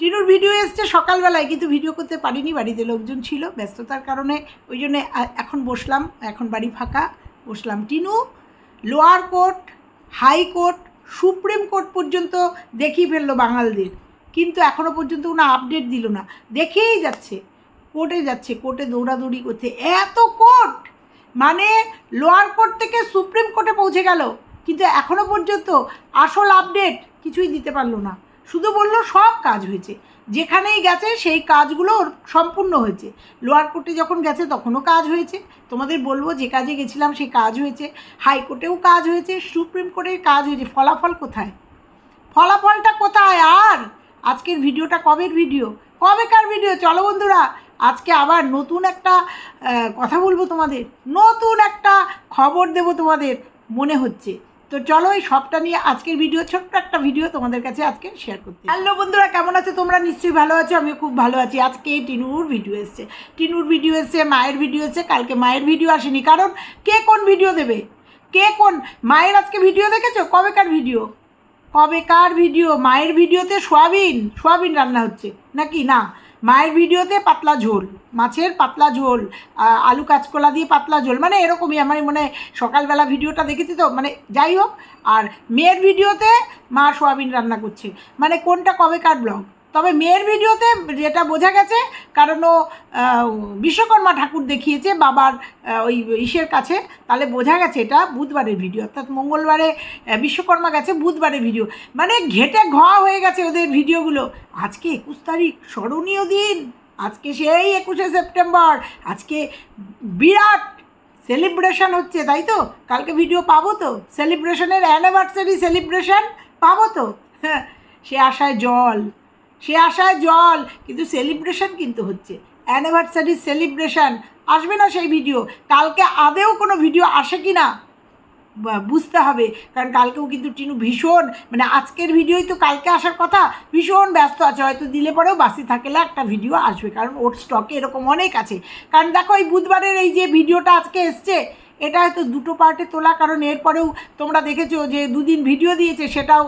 টিনুর ভিডিও এসছে সকালবেলায়, কিন্তু ভিডিও করতে পারিনি, বাড়িতে লোকজন ছিল, ব্যস্ততার কারণে। ওই জন্যে এখন বসলাম, এখন বাড়ি ফাঁকা, বসলাম। Tinu, lower court high court supreme court পর্যন্ত দেখিয়ে ফেলল বাঙালদের। কিন্তু এখনও পর্যন্ত কোনো আপডেট দিল না। দেখেই যাচ্ছে কোর্টে যাচ্ছে কোর্টে দৌড়াদৌড়ি করছে। এত কোর্ট মানে লোয়ার কোর্ট থেকে সুপ্রিম কোর্টে পৌঁছে গেল, কিন্তু এখনও পর্যন্ত আসল আপডেট কিছুই দিতে পারল না। শুধু বলল সব কাজ হয়েছে। যেখানেই গেছে সেই কাজগুলো ওর সম্পূর্ণ হয়েছে। লোয়ার কোর্টে যখন গেছে তখনও কাজ হয়েছে। তোমাদের বলব যে কাজে গেছিলাম সেই কাজ হয়েছে। হাইকোর্টেও কাজ হয়েছে, সুপ্রিম কোর্টের কাজ হয়েছে। ফলাফল কোথায়? ফলাফলটা কোথায় আর? আজকের ভিডিওটা কবের ভিডিও? কবেকার ভিডিও? চলো বন্ধুরা, আজকে আবার নতুন একটা কথা বলব তোমাদের। নতুন একটা খবর দেব তোমাদের, মনে হচ্ছে। তো চলো এই সবটা নিয়ে আজকের ভিডিও ছোট্ট একটা ভিডিও তোমাদের কাছে আজকে শেয়ার করতে হ্যালো বন্ধুরা, কেমন আছো? তোমরা নিশ্চয়ই ভালো আছো, আমিও খুব ভালো আছি। আজকে টিনুর ভিডিও এসছে। টিনুর ভিডিও এসছে, মায়ের ভিডিও এসছে। কালকে মায়ের ভিডিও আসেনি, কারণ কে কোন ভিডিও দেবে? কে কোন? মায়ের আজকে ভিডিও দেখেছ? কবেকার ভিডিও কবেকার ভিডিও মায়ের ভিডিওতে সোয়াবিন সোয়াবিন রান্না হচ্ছে। নাকি? না। মায়ের ভিডিওতে পাতলা ঝোল, মাছের পাতলা ঝোল আলু কাঁচকলা দিয়ে পাতলা ঝোল মানে এরকমই আমার মানে সকালবেলা ভিডিওটা দেখেছি তো মানে যাই হোক, আর মেয়ের ভিডিওতে মা সোয়াবিন রান্না করছে মানে কোনটা কবেকার ব্লগ? তবে মেয়ের ভিডিওতে যেটা বোঝা গেছে, কারণ ও বিশ্বকর্মা ঠাকুর দেখিয়েছে বাবার ওই ইসের কাছে। তাহলে বোঝা গেছে এটা বুধবারের ভিডিও, অর্থাৎ মঙ্গলবারে বিশ্বকর্মা গেছে বুধবারের ভিডিও। মানে ঘেটে ঘ হয়ে গেছে ওদের ভিডিওগুলো। আজকে একুশ তারিখ, স্মরণীয় দিন। আজকে সেই একুশে সেপ্টেম্বর। আজকে বিরাট সেলিব্রেশন হচ্ছে, তাই তো? কালকে ভিডিও পাবো তো? সেলিব্রেশনের অ্যানিভার্সারি সেলিব্রেশন পাবো তো? হ্যাঁ সে আশায় জল। সে আশায় জল, কিন্তু সেলিব্রেশন কিন্তু হচ্ছে। অ্যানিভার্সারি সেলিব্রেশন আসবে না সেই ভিডিও কালকে আদেও কোনো ভিডিও আসে কি না? বুঝতে হবে। কারণ কালকেও কিন্তু টিনু ভীষণ মানে আজকের ভিডিওই তো কালকে আসার কথা, ভীষণ ব্যস্ত আছে। হয়তো দিলে পরেও বাসি থাকলে একটা ভিডিও আসবে। কারণ ওর স্টকে এরকম অনেক আছে। কারণ দেখো, এই বুধবারের এই যে ভিডিওটা আজকে এসছে এটা হয়তো দুটো পার্টে তোলা, কারণ এরপরেও তোমরা দেখেছ যে দুদিন ভিডিও দিয়েছে, সেটাও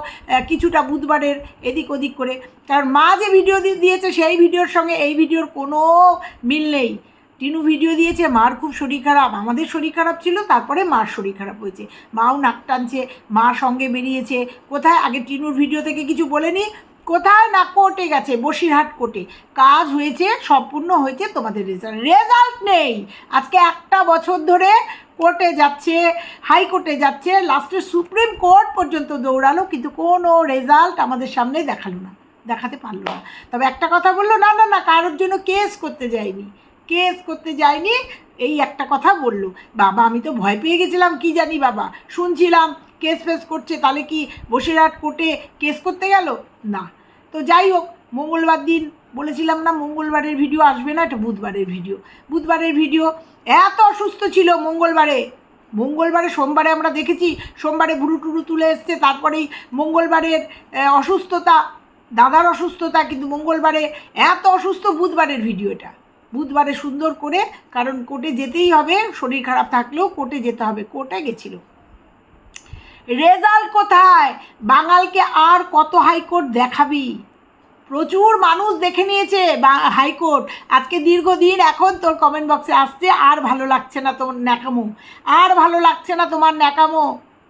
কিছুটা বুধবারের এদিক ওদিক করে। কারণ মা যে ভিডিও দিয়েছে, সেই ভিডিওর সঙ্গে এই ভিডিওর কোনো মিল নেই। টিনু ভিডিও দিয়েছে, মার খুব শরীর খারাপ, আমাদের শরীর খারাপ ছিল, তারপরে মার শরীর খারাপ হয়েছে। মাও নাক টানছে, মা সঙ্গে বেরিয়েছে। কোথায়? আগে টিনুর ভিডিও থেকে কিছু বলেনি। কোথায়? না, কোর্টে গেছে, বসিরহাট কোর্টে। কাজ হয়েছে, সম্পূর্ণ হয়েছে তোমাদের রেজাল্ট। রেজাল্ট নেই। আজকে একটা বছর ধরে কোর্টে যাচ্ছে হাইকোর্টে যাচ্ছে, লাস্টে সুপ্রিম কোর্ট পর্যন্ত দৌড়ালো, কিন্তু কোনো রেজাল্ট আমাদের সামনে দেখাল না, দেখাতে পারল না। তবে একটা কথা বলল, না না না, কারোর জন্য কেস করতে যায়নি কেস করতে যায়নি এই একটা কথা বলল। বাবা, আমি তো ভয় পেয়ে গেছিলাম, কি জানি বাবা, শুনছিলাম কেস ফেস করছে, তাহলে কি বসিরহাট কোর্টে কেস করতে গেল? না। তো যাই হোক, মঙ্গলবার দিন বলেছিলাম না মঙ্গলবারের ভিডিও আসবে না, এটা বুধবারের ভিডিও। বুধবারের ভিডিও এত অসুস্থ ছিল মঙ্গলবারে। মঙ্গলবারে সোমবারে আমরা দেখেছি, সোমবারে ভুরু টুরু তুলে এসছে, তারপরেই মঙ্গলবারের অসুস্থতা, দাদার অসুস্থতা, কিন্তু মঙ্গলবারে এত অসুস্থ বুধবারের ভিডিও এটা। বুধবারে সুন্দর করে, কারণ কোর্টে যেতেই হবে, শরীর খারাপ থাকলেও কোর্টে যেতে হবে, কোর্টে গেছিল। রেজাল্ট কোথায়? বাঙালকে আর কত হাইকোর্ট দেখাবি? প্রচুর মানুষ দেখে নিয়েছে হাইকোর্ট। আজকে দীর্ঘদিন এখন তোর কমেন্ট বক্সে আসছে, আর ভালো লাগছে না তোমার ন্যাকামো। আর ভালো লাগছে না তোমার ন্যাকামো।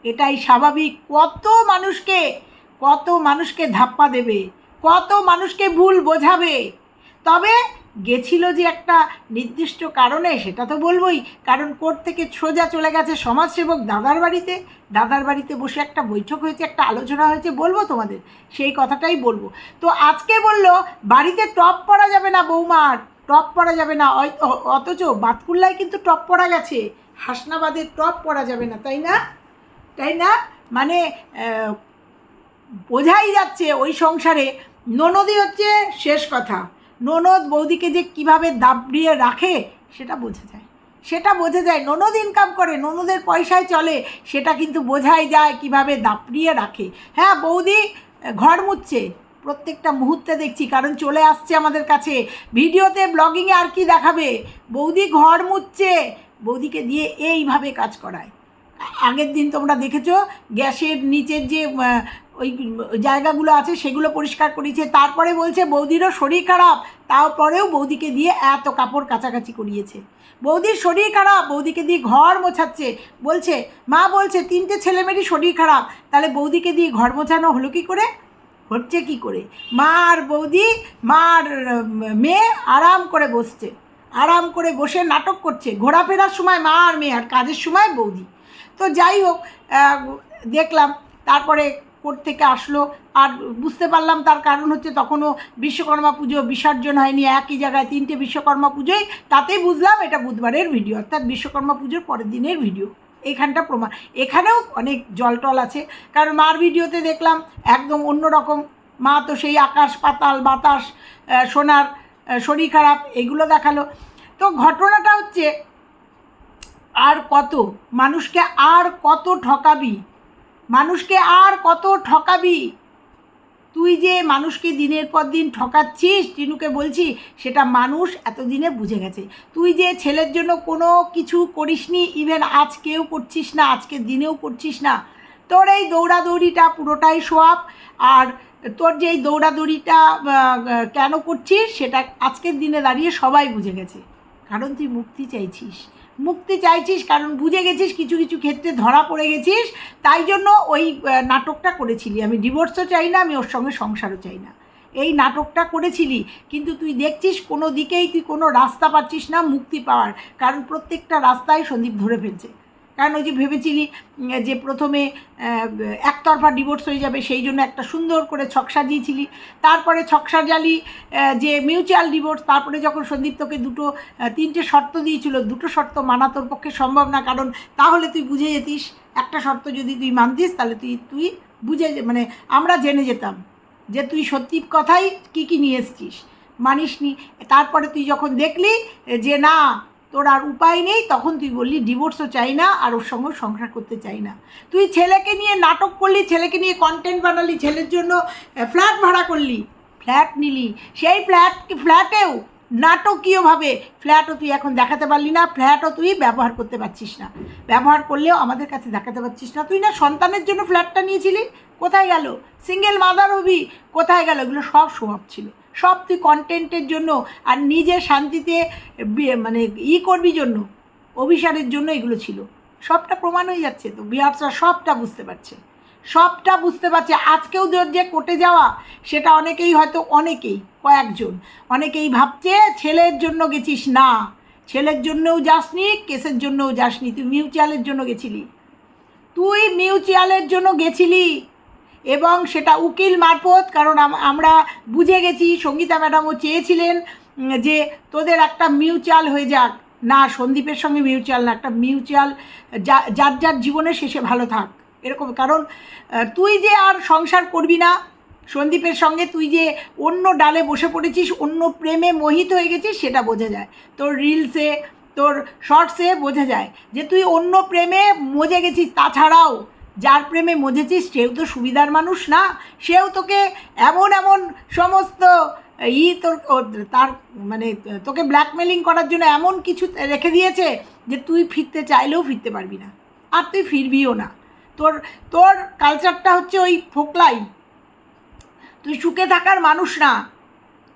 এটাই স্বাভাবিক। কত মানুষকে কত মানুষকে ধাপ্পা দেবে, কত মানুষকে ভুল বোঝাবে। তবে গেছিল যে একটা নির্দিষ্ট কারণে, সেটা তো বলবোই, কারণ কোর্ট থেকে সোজা চলে গেছে সমাজসেবক দাদার বাড়িতে। দাদার বাড়িতে বসে একটা বৈঠক হয়েছে, একটা আলোচনা হয়েছে, বলব তোমাদের? সেই কথাটাই বলব। তো আজকে বলল, বাড়িতে টপ পরা যাবে না বৌমার, টপ পরা যাবে না অথচ বাতকুল্লায় কিন্তু টপ পরা গেছে। হাসনাবাদের টপ পরা যাবে না, তাই না? তাই না? মানে বোঝাই যাচ্ছে ওই সংসারে। ননদই হচ্ছে শেষ কথা। ননদ বৌদিকে যে কীভাবে দাবড়িয়ে রাখে, সেটা বোঝা যায়। সেটা বোঝা যায়, ননদ ইনকাম করে, ননদের পয়সায় চলে, সেটা কিন্তু বোঝাই যায় কীভাবে দাপড়িয়ে রাখে। হ্যাঁ বৌদি ঘর মুচ্ছে প্রত্যেকটা মুহূর্তে দেখছি, কারণ চলে আসছে আমাদের কাছে। ভিডিওতে, ব্লগিংয়ে আর কি দেখাবে? বৌদি ঘর মুচ্ছে বৌদিকে দিয়ে এইভাবে কাজ করায়। আগের দিন তোমরা দেখেছ, গ্যাসের নিচের যে ওই জায়গাগুলো আছে, সেগুলো পরিষ্কার করিয়েছে। তারপরে বলছে, বৌদিরও শরীর খারাপ। তারপরেও বৌদিকে দিয়ে এত কাপড় কাচাকাচি করিয়েছে। বৌদির শরীর খারাপ, বৌদিকে দিয়ে ঘর মোছাচ্ছে। বলছে, মা বলছে, তিনটে ছেলেমেয়েরই শরীর খারাপ। তাহলে বৌদিকে দিয়ে ঘর মোছানো হলো কি করে? হচ্ছে কি করে? মা আর বৌদি, মা আর মেয়ে আরাম করে বসছে। আরাম করে বসে নাটক করছে। ঘোরাফেরার সময় মা আর মেয়ে আর কাজের সময় বৌদি। তো যাই হোক দেখলাম। তারপরে কোর্ট থেকে আসলো। আর বুঝতে পারলাম তার কারণ হচ্ছে তখনও বিশ্বকর্মা পুজো বিসর্জন হয়নি। একই জায়গায় তিনটে বিশ্বকর্মা পুজোয় তাতেই বুঝলাম এটা বুধবারের ভিডিও, অর্থাৎ বিশ্বকর্মা পুজোর পরের দিনের ভিডিও। এখানটা প্রমাণ এখানেও অনেক জল টল আছে। কারণ মার ভিডিওতে দেখলাম একদম অন্যরকম। মা তো সেই আকাশ পাতাল, বাতাস সোনার শরীর খারাপ, এগুলো দেখাল। তো ঘটনাটা হচ্ছে আর কত? মানুষকে আর কত ঠকাবি? মানুষকে আর কত ঠকাবি? তুই যে মানুষকে দিনের পর দিন ঠকাচ্ছিস, টিনুকে বলছি, সেটা মানুষ এতদিনে বুঝে গেছে। তুই যে ছেলের জন্য কোনো কিছু করিসনি ইভেন আজকেও করছিস না আজকের দিনেও করছিস না, তোর এই দৌড়াদৌড়িটা পুরোটাই সোয়াব, আর তোর যে এই দৌড়াদৌড়িটা কেন করছিস, সেটা আজকের দিনে দাঁড়িয়ে সবাই বুঝে গেছে। কারণ তুই মুক্তি চাইছিস। মুক্তি চাইছিস কারণ বুঝে গেছিস কিছু কিছু ক্ষেত্রে ধরা পড়ে গেছিস, তাই জন্য ওই নাটকটা করেছিলি। আমি ডিভোর্সও চাই না, আমি ওর সঙ্গে সংসারও চাই না। এই নাটকটা করেছিলি, কিন্তু তুই দেখছিস কোনো দিকেই তুই কোনো রাস্তা পাচ্ছিস না মুক্তি পাওয়ার, কারণ প্রত্যেকটা রাস্তায় সন্দীপ ধরে ফেলছে। কারণ ওই যে ভেবেছিলি যে প্রথমে একতরফা ডিভোর্স হয়ে যাবে, সেই জন্য একটা সুন্দর করে ছক সাজিয়েছিলি। তারপরে ছক সাজালি যে মিউচুয়াল ডিভোর্স তারপরে যখন সন্দীপ তোকে দুটো তিনটে শর্ত দিয়েছিল, দুটো শর্ত মানা তোর পক্ষে সম্ভব না, কারণ তাহলে তুই বুঝে যেতিস, একটা শর্ত যদি তুই মানতিস, তাহলে তুই তুই বুঝে মানে আমরা জেনে যেতাম যে তুই সত্যি কথাই কী কী নিয়ে এসছিস, মানিসনি। তারপরে তুই যখন দেখলি যে না তোর আর উপায় নেই, তখন তুই বললি ডিভোর্সও চাই না আর ওর সঙ্গে সংসার করতে চাই না। তুই ছেলেকে নিয়ে নাটক করলি, ছেলেকে নিয়ে কন্টেন্ট বানালি, ছেলের জন্য ফ্ল্যাট ভাড়া করলি। ফ্ল্যাট নিলি। সেই ফ্ল্যাট ফ্ল্যাটেও নাটকীয়ভাবে ফ্ল্যাটও তুই এখন দেখাতে পারলি না ফ্ল্যাটও তুই ব্যবহার করতে পারছিস না। ব্যবহার করলেও আমাদের কাছে দেখাতে পারছিস না। তুই না সন্তানের জন্য ফ্ল্যাটটা নিয়েছিলি? কোথায় গেল? সিঙ্গেল মাদার হবি কোথায় গেল? এগুলো সব স্বভাব ছিল। সব তুই কন্টেন্টের জন্য আর নিজে শান্তিতে মানে ই করবি জন্য, অভিসারের জন্য এগুলো ছিল। সবটা প্রমাণ হয়ে যাচ্ছে তো বিহাররা সবটা বুঝতে পারছে। সবটা বুঝতে পারছে। আজকেও যে কোর্টে যাওয়া, সেটা অনেকেই হয়তো, অনেকেই, কয়েকজন, অনেকেই ভাবছে, ছেলের জন্য গেছিস না। ছেলের জন্যও যাসনি, কেসের জন্যও যাসনি। তুই মিউচুয়ালের জন্য গেছিলি। তুই মিউচুয়ালের জন্য গেছিলি। এবং সেটা উকিল মারফত, কারণ আম- আমরা বুঝে গেছি, সঙ্গীতা ম্যাডামও চেয়েছিলেন যে তোদের একটা মিউচুয়াল হয়ে যাক। না, সন্দীপের সঙ্গে মিউচুয়াল না, একটা মিউচুয়াল যার যার জীবনে শেষে ভালো থাক। এরকম, কারণ তুই যে আর সংসার করবি না, সন্দীপের সঙ্গে তুই যে অন্য ডালে বসে পড়েছিস, অন্য প্রেমে মোহিত হয়ে গেছিস, সেটা বোঝা যায়। তোর রিলসে তোর শর্টসে বোঝা যায় যে তুই অন্য প্রেমে মজে গেছিস। তাছাড়াও যার প্রেমে মজেছিস, সেও তো সুবিধার মানুষ না, সেও তোকে এমন এমন সমস্ত ই তোর তার মানে তোকে ব্ল্যাকমেলিং করার জন্য এমন কিছু রেখে দিয়েছে যে তুই ফিরতে চাইলেও ফিরতে পারবি না। আর তুই ফিরবিও না। তোর তোর কালচারটা হচ্ছে ওই ফোকলাই তুই সুখে থাকার মানুষ না।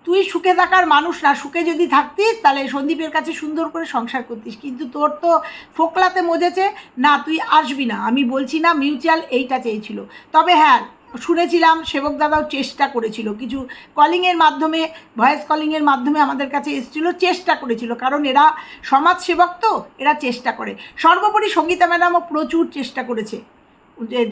তুই সুখে থাকার মানুষ না, সুখে যদি থাকতিস, তাহলে সন্দীপের কাছে সুন্দর করে সংসার করতিস। কিন্তু তোর তো ফোকলাতে মজেছে, না, তুই আসবি না। আমি বলছি না, মিউচুয়াল এইটা চেয়েছিল। তবে হ্যাঁ শুনেছিলাম সেবক দাদাও চেষ্টা করেছিল। কিছু কলিংয়ের মাধ্যমে ভয়েস কলিংয়ের মাধ্যমে আমাদের কাছে এসেছিল, চেষ্টা করেছিল। কারণ এরা সমাজসেবক তো, এরা চেষ্টা করে। সর্বোপরি সঙ্গীতা ম্যাডামও প্রচুর চেষ্টা করেছে।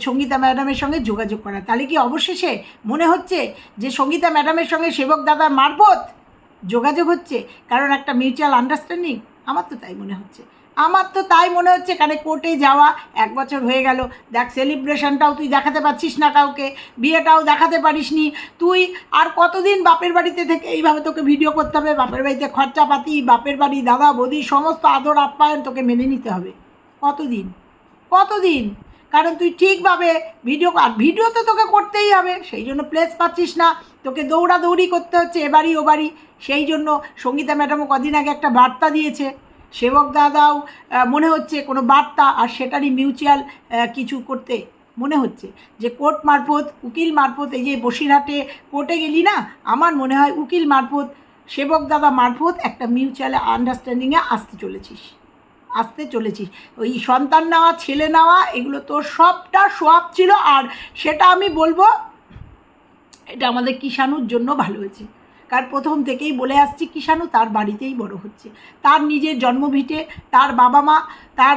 সঙ্গীতা ম্যাডামের সঙ্গে যোগাযোগ করা। তাহলে কি অবশেষে মনে হচ্ছে যে সঙ্গীতা ম্যাডামের সঙ্গে সেবক দাদার মারফত যোগাযোগ হচ্ছে? কারণ একটা মিউচুয়াল আন্ডারস্ট্যান্ডিং আমার তো তাই মনে হচ্ছে। আমার তো তাই মনে হচ্ছে কারণ কোর্টে যাওয়া এক বছর হয়ে গেল। দেখ সেলিব্রেশনটাও তুই দেখাতে পারছিস না কাউকে। বিয়েটাও দেখাতে পারিস নি তুই আর কতদিন বাপের বাড়িতে থেকে এইভাবে তোকে ভিডিও করতে হবে? বাপের বাড়িতে খরচাপাতি, বাপের বাড়ি, দাদা, বৌদি, সমস্ত আদর আপ্যায়ন তোকে মেনে নিতে হবে। কতদিন? কতদিন? কারণ তুই ঠিকভাবে ভিডিও আর ভিডিও তো তোকে করতেই হবে, সেই জন্য প্লেস পাচ্ছিস না। তোকে দৌড়াদৌড়ি করতে হচ্ছে এবারই ওবারই। সেই জন্য সঙ্গীতা ম্যাডামও কদিন আগে একটা বার্তা দিয়েছে। সেবক দাদাও মনে হচ্ছে কোনো বার্তা আর সেটারই মিউচুয়াল কিছু করতে মনে হচ্ছে। যে কোর্ট মারফত, উকিল মারফত, এই যে বসিরহাটে কোর্টে গেলি না, আমার মনে হয় উকিল মারফত, সেবক দাদা মারফত একটা মিউচুয়াল আন্ডারস্ট্যান্ডিংয়ে আসতে চলেছিস। আসতে চলেছিস ওই সন্তান নেওয়া, ছেলে নেওয়া, এগুলো তোর সবটা সোয়াব ছিল আর সেটা আমি বলব, এটা আমাদের কিষাণুর জন্য ভালো হয়েছে। কার প্রথম থেকেই বলে আসছি, কিষাণু তার বাড়িতেই বড় হচ্ছে। তার নিজের জন্মভিটে তার বাবা মা, তার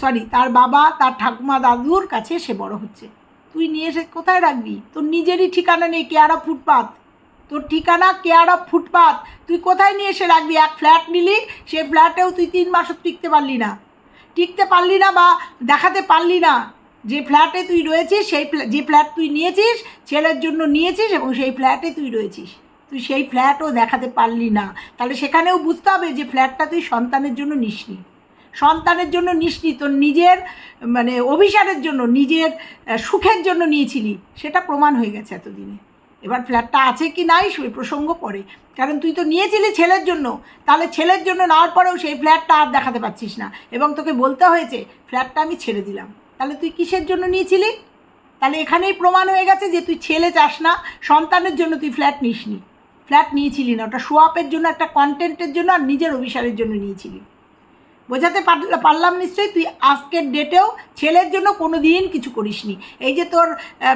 সরি তার বাবা, তার ঠাকুমা দাদুর কাছে সে বড় হচ্ছে। তুই নিয়ে এসে কোথায় রাখবি? তোর নিজেরই ঠিকানা নেই, কেয়ারা ফুটপাত। তোর ঠিকানা কেয়ার অফ ফুটপাথ তুই কোথায় নিয়ে এসে রাখবি? এক ফ্ল্যাট নিলি সে ফ্ল্যাটেও তুই তিন মাসও টিকতে পারলি না। টিকতে পারলি না বা দেখাতে পারলি না। যে ফ্ল্যাটে তুই রয়েছিস, সেই যে ফ্ল্যাট তুই নিয়েছিস, ছেলের জন্য নিয়েছিস এবং সেই ফ্ল্যাটে তুই রয়েছিস। তুই সেই ফ্ল্যাটও দেখাতে পারলি না। তাহলে সেখানেও বুঝতে হবে যে ফ্ল্যাটটা তুই সন্তানের জন্য নিসনি। সন্তানের জন্য নিসনি, তোর নিজের মানে অভিসারের জন্য, নিজের সুখের জন্য নিয়েছিলি। সেটা প্রমাণ হয়ে গেছে এতদিনে। এবার ফ্ল্যাটটা আছে কি নাই সে প্রসঙ্গ পড়ে কারণ তুই তো নিয়েছিলি ছেলের জন্য। তাহলে ছেলের জন্য নেওয়ার পরেও সেই ফ্ল্যাটটা আর দেখাতে পাচ্ছিস না। এবং তোকে বলতে হয়েছে ফ্ল্যাটটা আমি ছেড়ে দিলাম। তাহলে তুই কিসের জন্য নিয়েছিলি? তাহলে এখানেই প্রমাণ হয়ে গেছে যে তুই ছেলে চাস না, সন্তানের জন্য তুই ফ্ল্যাট নিসনি। ফ্ল্যাট নিয়েছিলি না, ওটা শো আপের জন্য, একটা কন্টেন্টের জন্য আর নিজের অভিসারের জন্য নিয়েছিলি। বোঝাতে পারলাম নিশ্চয়ই, তুই আজকের ডেটেও ছেলের জন্য কোনো দিন কিছু করিসনি। এই যে তোর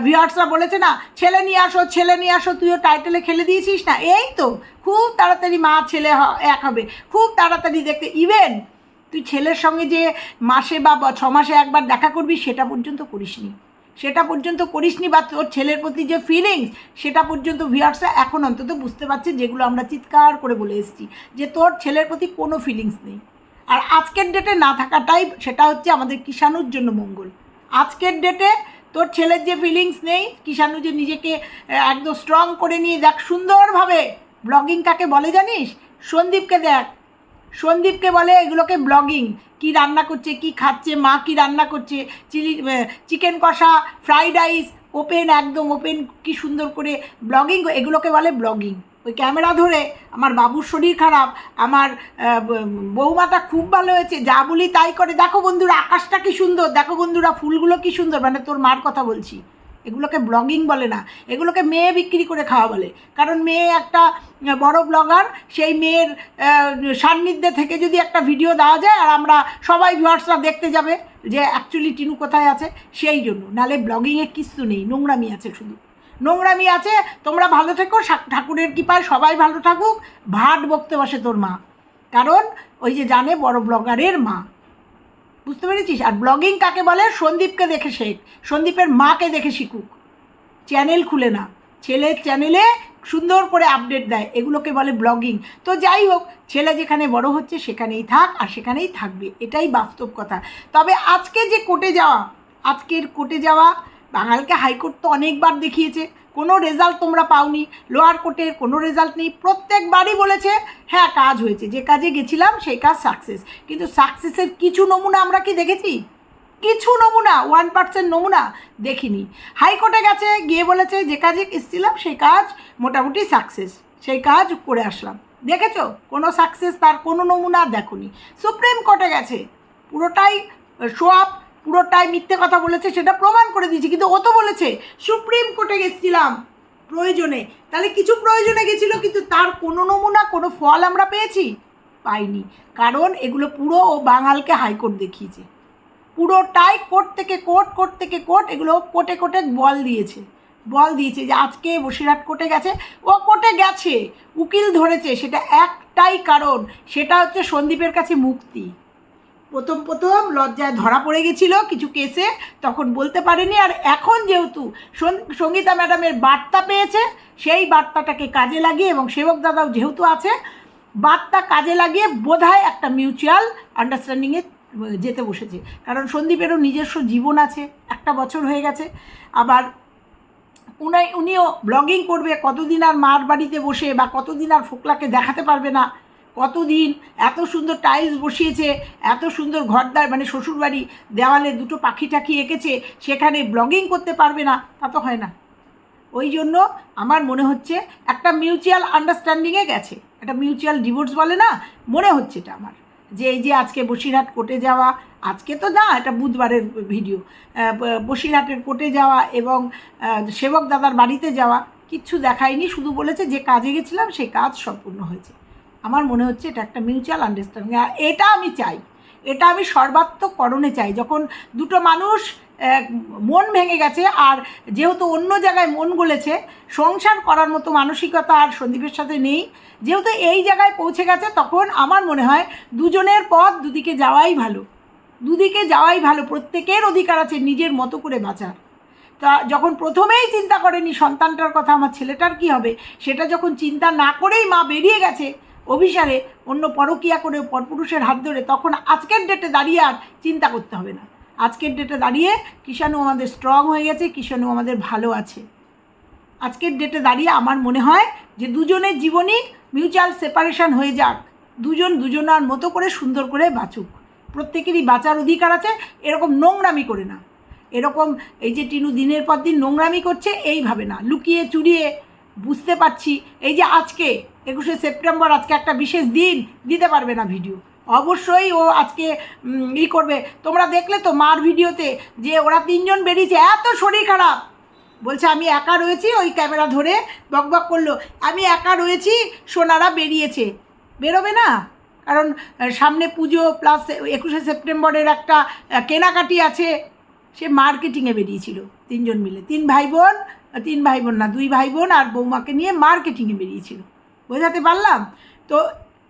ভিউয়ার্সরা বলেছে না, ছেলে নিয়ে আসো, ছেলে নিয়ে আসো, তুইও টাইটেলে খেলে দিয়েছিস না? এই তো, খুব তাড়াতাড়ি মা ছেলে এক হবে। খুব তাড়াতাড়ি দেখতে ইভেন তুই ছেলের সঙ্গে যে মাসে বা ছ মাসে একবার দেখা করবি, সেটা পর্যন্ত করিসনি। সেটা পর্যন্ত করিসনি বা তোর ছেলের প্রতি যে ফিলিংস সেটা পর্যন্ত ভিউয়ার্সরা এখন অন্তত বুঝতে পারছে, যেগুলো আমরা চিৎকার করে বলে এসেছি, যে তোর ছেলের প্রতি কোনো ফিলিংস নেই। আর আজকের ডেটে না থাকাটাই সেটা হচ্ছে আমাদের কিষাণুর জন্য মঙ্গল। আজকের ডেটে তোর ছেলের যে ফিলিংস নেই, কিষাণু যে নিজেকে একদম স্ট্রং করে নিয়ে দেখ সুন্দরভাবে ব্লগিং কাকে বলে জানিস? সন্দীপকে দেখ। সন্দীপকে বলে এগুলোকে ব্লগিং কি রান্না করছে, কি খাচ্ছে, মা কি রান্না করছে, চিলি চিকেন কষা ফ্রাইড রাইস ওপেন একদম ওপেন কি সুন্দর করে ব্লগিং এগুলোকে বলে ব্লগিং ওই ক্যামেরা ধরে আমার বাবুর শরীর খারাপ, আমার বৌমাটা খুব ভালো হয়েছে, যা বলি তাই করে। দেখো বন্ধুরা, আকাশটা কি সুন্দর, দেখো বন্ধুরা, ফুলগুলো কি সুন্দর। মানে তোর মার কথা বলছি। এগুলোকে ব্লগিং বলে না, এগুলোকে মেয়ে বিক্রি করে খাওয়া বলে। কারণ মেয়ে একটা বড় ব্লগার, সেই মেয়ের সান্নিধ্যে থেকে যদি একটা ভিডিও দেওয়া যায়, আর আমরা সবাই ভিউয়ার্সরা দেখতে যাবে যে অ্যাকচুয়ালি টিনু কোথায় আছে, সেই জন্য। নালে ব্লগিংয়ে কিচ্ছু নেই, নোংরামি আছে শুধু। নোংরামি আছে, তোমরা ভালো থেকো ঠাকুরের কৃপায় সবাই ভালো থাকুক, ভাট বকতে বসে তোর মা। কারণ ওই যে জানে বড় ব্লগারের মা। বুঝতে পেরেছিস? আর ব্লগিং কাকে বলে? সন্দীপকে দেখে শেখ। সন্দীপের মাকে দেখে শিখুক। চ্যানেল খুলে না। ছেলের চ্যানেলে সুন্দর করে আপডেট দেয়। এগুলোকে বলে ব্লগিং। তো যাই হোক, ছেলে যেখানে বড় হচ্ছে সেখানেই থাক আর সেখানেই থাকবে। এটাই বাস্তব কথা। তবে আজকে যে কোর্টে যাওয়া, আজকের কোর্টে যাওয়া বাঙালকে হাইকোর্ট তো অনেকবার দেখিয়েছে। কোনো রেজাল্ট তোমরা পাওনি। লোয়ার কোর্টের কোনো রেজাল্ট নেই। প্রত্যেকবারই বলেছে হ্যাঁ কাজ হয়েছে। যে কাজে গেছিলাম, সেই কাজ সাকসেস কিন্তু সাকসেসের কিছু নমুনা আমরা কি দেখেছি? কিছু নমুনা ওয়ান পার্সেন্ট নমুনা দেখিনি। হাইকোর্টে গেছে, গিয়ে বলেছে, যে কাজে এসেছিলাম, সেই কাজ মোটামুটি সাকসেস সেই কাজ করে আসলাম। দেখেছ? কোনো সাকসেস তার কোনো নমুনা দেখোনি। সুপ্রিম কোর্টে গেছে। পুরোটাই সোয়াব পুরোটাই মিথ্যে কথা বলেছে, সেটা প্রমাণ করে দিয়েছে, কিন্তু ও তো বলেছে, সুপ্রিম কোর্টে গেছিলাম, প্রয়োজনে। তাহলে কিছু প্রয়োজনে গেছিল, কিন্তু তার কোনো নমুনা, কোনো ফল আমরা পেয়েছি? পাইনি। কারণ এগুলো পুরো ও বাঙালকে হাইকোর্ট দেখিয়েছে। পুরোটাই কোর্ট থেকে কোর্ট কোর্ট থেকে কোর্ট, এগুলো কোর্টে কোর্টে বল দিয়েছে। বল দিয়েছে যে আজকে বসিরহাট কোর্টে গেছে। ও কোর্টে গেছে, উকিল ধরেছে, সেটা একটাই কারণ, সেটা হচ্ছে সন্দীপের কাছে মুক্তি। প্রথম প্রথম লজ্জায় ধরা পড়ে গেছিল কিছু কেসে, তখন বলতে পারেনি। আর এখন যেহেতু সঙ্গীতা ম্যাডামের বার্তা পেয়েছে, সেই বার্তাটাকে কাজে লাগিয়ে এবং সেবক দাদাও যেহেতু আছে, বার্তা কাজে লাগিয়ে বোধহয় একটা মিউচুয়াল আন্ডারস্ট্যান্ডিংয়ে যেতে বসেছে। কারণ সন্দীপেরও নিজস্ব জীবন আছে, একটা বছর হয়ে গেছে। আবার উনাই, উনিও ব্লগিং করবে, কতদিন আর মার বাড়িতে বসে বা কতদিন আর ফোকলাকে দেখাতে পারবে না কতদিন এত সুন্দর টাইলস বসিয়েছে, এত সুন্দর ঘরদার মানে শ্বশুরবাড়ি দেওয়ালে দুটো পাখি টাখি এঁকেছে, সেখানে ব্লগিং করতে পারবে না, তা তো হয় না। ওই জন্য আমার মনে হচ্ছে একটা মিউচুয়াল আন্ডারস্ট্যান্ডিংয়ে গেছে, একটা মিউচুয়াল ডিভোর্স বলে না, মনে হচ্ছে এটা আমার। যে এই যে আজকে বসিরহাট কোর্টে যাওয়া, আজকে তো না, এটা বুধবারের ভিডিও বসিরহাটের কোর্টে যাওয়া এবং সেবক দাদার বাড়িতে যাওয়া, কিচ্ছু দেখায়নি, শুধু বলেছে যে কাজে গেছিলাম সেই কাজ সম্পূর্ণ হয়েছে। আমার মনে হচ্ছে এটা একটা মিউচুয়াল আন্ডারস্ট্যান্ডিং এটা আমি চাই, এটা আমি সর্বাত্মকরণে চাই, যখন দুটো মানুষ মন ভেঙে গেছে, আর যেহেতু অন্য জায়গায় মন গলেছে, সংসার করার মতো মানসিকতা আর সন্দীপের সাথে নেই, যেহেতু এই জায়গায় পৌঁছে গেছে, তখন আমার মনে হয় দুজনের পথ দুদিকে যাওয়াই ভালো, দুদিকে যাওয়াই ভালো, প্রত্যেকের অধিকার আছে নিজের মতো করে বাঁচার। তা যখন প্রথমেই চিন্তা করেনি সন্তানটার কথা, আমার ছেলেটার কি হবে, সেটা যখন চিন্তা না করেই মা বেরিয়ে গেছে অভিসারে অন্য পরকিয়া করে পরপুরুষের হাত ধরে তখন আজকের ডেটে দাঁড়িয়ে আর চিন্তা করতে হবে না। আজকের ডেটে দাঁড়িয়ে কিষাণু আমাদের স্ট্রং হয়ে গেছে, কিষাণু আমাদের ভালো আছে। আজকের ডেটে দাঁড়িয়ে আমার মনে হয় যে দুজনের জীবনই মিউচুয়াল সেপারেশন হয়ে যাক। দুজন দুজনার মতো করে সুন্দর করে বাঁচুক। প্রত্যেকেরই বাঁচার অধিকার আছে, এরকম নোংরামি করে না। এরকম এই যে টিনু দিনের পর দিন নোংরামি করছে, এইভাবে না। লুকিয়ে চুরিয়ে বুঝতে পারছি। এই যে আজকে, একুশে সেপ্টেম্বর, আজকে একটা বিশেষ দিন, দিতে পারবে না ভিডিও। অবশ্যই ও আজকে ই করবে। তোমরা দেখলে তো মার ভিডিওতে যে ওরা তিনজন বেরিয়েছে, এত শরীর খারাপ। বলছে, আমি একা রয়েছি। ওই ক্যামেরা ধরে বকবক করল, আমি একা রয়েছি, সোনারা বেরিয়েছে। বেরোবে না। কারণ সামনে পুজো, প্লাস একুশে সেপ্টেম্বরের একটা কেনাকাটি আছে। সে মার্কেটিংয়ে বেরিয়েছিল, তিনজন মিলে। তিন ভাই বোন তিন ভাই বোন না, দুই ভাই বোন আর বৌমাকে নিয়ে মার্কেটিংয়ে বেরিয়েছিল। বোঝাতে পারলাম? তো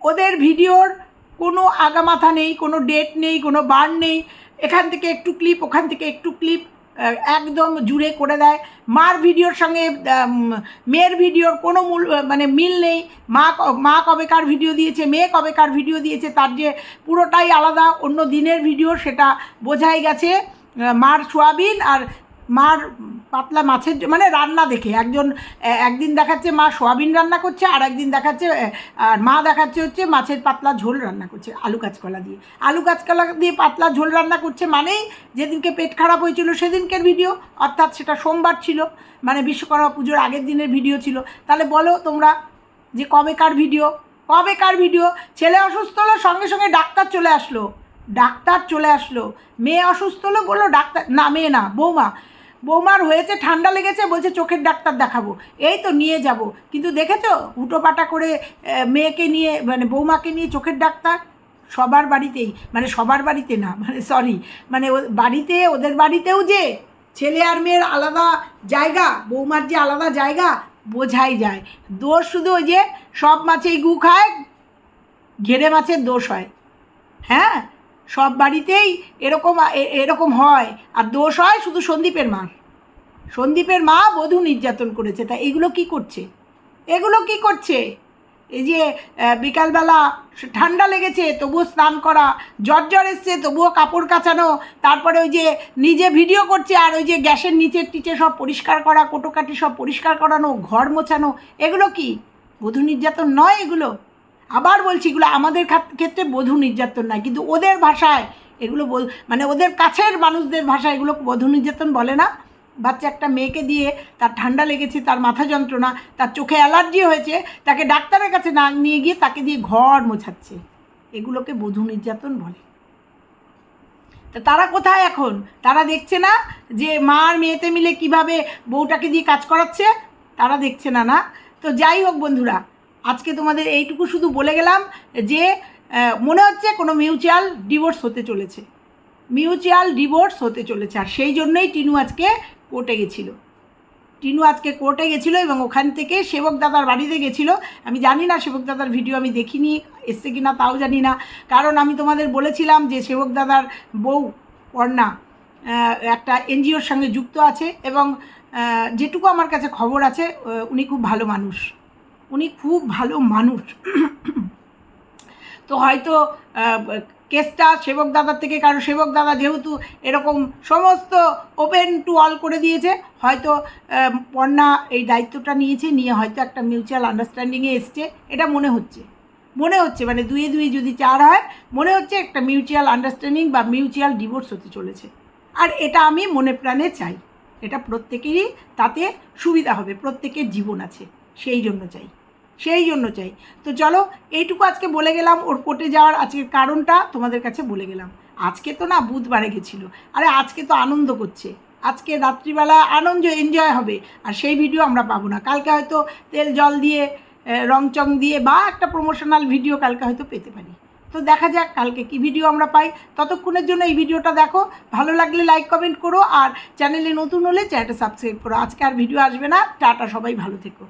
ওদের ভিডিওর কোনো আগামাথা নেই, কোনো ডেট নেই, কোনো বার নেই। এখান থেকে একটু ক্লিপ ওখান থেকে একটু ক্লিপ একদম জুড়ে করে দেয়। মার ভিডিওর সঙ্গে মেয়ের ভিডিওর কোনো মূল মানে মিল নেই। মা মা কবেকার ভিডিও দিয়েছে, মেয়ে কবেকার ভিডিও দিয়েছে, তার যে পুরোটাই আলাদা, অন্য দিনের ভিডিও সেটা বোঝাই গেছে। মার সোয়াবিন আর মার পাতলা মাছের মানে রান্না দেখে। একজন একদিন দেখাচ্ছে মা সোয়াবিন রান্না করছে, আর একদিন দেখাচ্ছে আর মা দেখাচ্ছে হচ্ছে মাছের পাতলা ঝোল রান্না করছে, আলু কাঁচকলা দিয়ে। আলু কাঁচকলা দিয়ে পাতলা ঝোল রান্না করছে মানেই যেদিনকে পেট খারাপ হয়েছিল সেদিনকের ভিডিও অর্থাৎ সেটা সোমবার ছিল মানে বিশ্বকর্মা পুজোর আগের দিনের ভিডিও ছিল। তাহলে বলো তোমরা যে কবেকার ভিডিও কবেকার ভিডিও ছেলে অসুস্থ হলো, সঙ্গে সঙ্গে ডাক্তার চলে আসলো। ডাক্তার চলে আসলো। মেয়ে অসুস্থ হলো বলল, ডাক্তার না, মেয়ে না, বৌমা। বৌমার হয়েছে, ঠান্ডা লেগেছে, বলছে, চোখের ডাক্তার দেখাবো। এই তো নিয়ে যাব। কিন্তু দেখেছ হুটোপাটা করে মেয়েকে নিয়ে মানে বৌমাকে নিয়ে চোখের ডাক্তার? সবার বাড়িতেই মানে সবার বাড়িতে না মানে সরি মানে ও- বাড়িতে, ওদের বাড়িতেও যে ছেলে আর মেয়ের আলাদা জায়গা, বৌমার যে আলাদা জায়গা, বোঝাই যায়। দোষ শুধু ওই যে সব মাছেই গু খায় ঘেরে মাছের দোষ হয়। হ্যাঁ? সব বাড়িতেই এরকম এরকম হয়। আর দোষ হয় শুধু সন্দীপের মার সন্দীপের মা বধূ নির্যাতন করেছে। তা এগুলো কি করছে? এগুলো কি করছে? এই যে বিকালবেলা ঠান্ডা লেগেছে, তবুও স্নান করা, জ্বর জ্বর এসছে, তবুও কাপড় কাচানো, তারপরে ওই যে নিজে ভিডিও করছে, আর ওই যে গ্যাসের নিচের টিচে সব পরিষ্কার করা কোটোকাটি সব পরিষ্কার করানো, ঘর মোছানো, এগুলো কি? বধূ নির্যাতন নয় এগুলো? আবার বলছি, এগুলো আমাদের ক্ষেত্রে বধূ নির্যাতন নয়, কিন্তু ওদের ভাষায় এগুলো বল- মানে ওদের কাছের মানুষদের ভাষায় এগুলো বধূ নির্যাতন বলে না। বাচ্চা একটা মেয়েকে দিয়ে তার ঠান্ডা লেগেছে, তার মাথা যন্ত্রণা, তার চোখে অ্যালার্জি হয়েছে, তাকে ডাক্তারের কাছে না নিয়ে গিয়ে তাকে দিয়ে ঘর মোছাচ্ছে। এগুলোকে বধূ নির্যাতন বলে। তা তারা কোথায় এখন? তারা দেখছে না যে মা আর মেয়েতে মিলে কীভাবে বউটাকে দিয়ে কাজ করাচ্ছে? তারা দেখছে না না? তো যাই হোক বন্ধুরা আজকে তোমাদের এইটুকু শুধু বলে গেলাম যে মনে হচ্ছে কোনো মিউচুয়াল ডিভোর্স হতে চলেছে। মিউচুয়াল ডিভোর্স হতে চলেছে আর সেই জন্যই টিনু আজকে কোর্টে গেছিল। টিনু আজকে কোর্টে গেছিল এবং ওখান থেকে সেবক দাদার বাড়িতে গেছিল। আমি জানি না সেবক দাদার ভিডিও আমি দেখিনি এসছে কি না তাও জানি না। কারণ আমি তোমাদের বলেছিলাম যে সেবক দাদার বউ আহ, একটা এনজিওর সঙ্গে যুক্ত আছে এবং যেটুকু আমার কাছে খবর আছে উনি খুব ভালো মানুষ। উনি খুব ভালো মানুষ। তো হয়তো কেসটা সেবক দাদার থেকে কারণ সেবক দাদা যেহেতু এরকম সমস্ত ওপেন টু অল করে দিয়েছে, হয়তো পর্ণা এই দায়িত্বটা নিয়েছে, নিয়ে হয়তো একটা মিউচুয়াল আন্ডারস্ট্যান্ডিংয়ে এসছে। এটা মনে হচ্ছে। মনে হচ্ছে মানে দুয়ে দুই যদি চার হয়, মনে হচ্ছে একটা মিউচুয়াল আন্ডারস্ট্যান্ডিং বা মিউচুয়াল ডিভোর্স হতে চলেছে। আর এটা আমি মনে প্রাণে চাই। এটা প্রত্যেকেরই তাতে সুবিধা হবে, প্রত্যেকের জীবন আছে। সেই জন্য চাই সেই জন্য চাই। তো চলো এইটুকু আজকে বলে গেলাম ওর কোর্টে যাওয়ার আজকের কারণটা তোমাদের কাছে বলে গেলাম। আজকে তো না বুধবারে গেছিল আরে আজকে তো আনন্দ করছে। আজকে রাত্রিবেলা আনন্দ এনজয় হবে আর সেই ভিডিও আমরা পাবো না। কালকে হয়তো তেল জল দিয়ে আহ, রং চং দিয়ে বা একটা প্রমোশনাল ভিডিও কালকে হয়তো পেতে পারি। তো দেখা যাক কালকে কি ভিডিও আমরা পাই। ততক্ষণের জন্য এই ভিডিওটা দেখো। ভালো লাগলে লাইক কমেন্ট করো আর চ্যানেলে নতুন হলে চ্যানেলটা সাবস্ক্রাইব করো। আজকে আর ভিডিও আসবে না। টাটা সবাই ভালো থেকো।